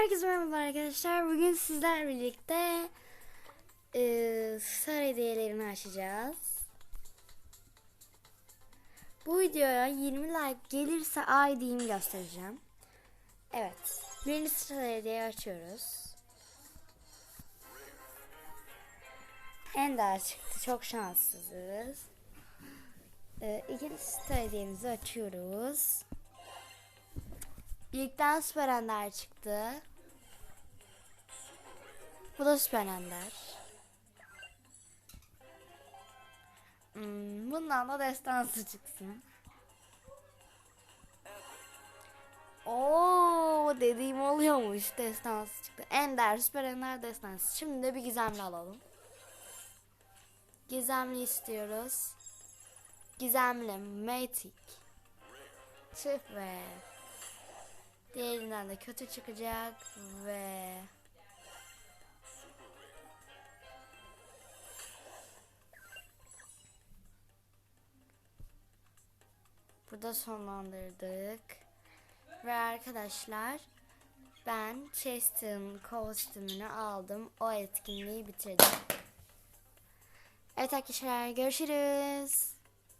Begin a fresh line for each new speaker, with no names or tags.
Herkese merhaba arkadaşlar. Bugün sizler birlikte e, star hediyelerini açacağız. Bu videoya 20 like gelirse ID'mi göstereceğim. Evet. Birinci star hediyeyi açıyoruz. Ender çıktı. Çok şanssızız. E, ikinci star hediyemizi açıyoruz. İlkten Süper Ender çıktı. Bu da Süper Ender. Hmm, bundan da destansı çıksın. Oo dediğim oluyormuş destansı çıktı. Ender, Süper Ender destansı. Şimdi de bir gizemli alalım. Gizemli istiyoruz. Gizemli, Matic. Tüh be. Diğerinden de kötü çıkacak ve burada sonlandırdık. Ve arkadaşlar ben Chest'in kostümünü aldım. O etkinliği bitirdim. Evet arkadaşlar görüşürüz.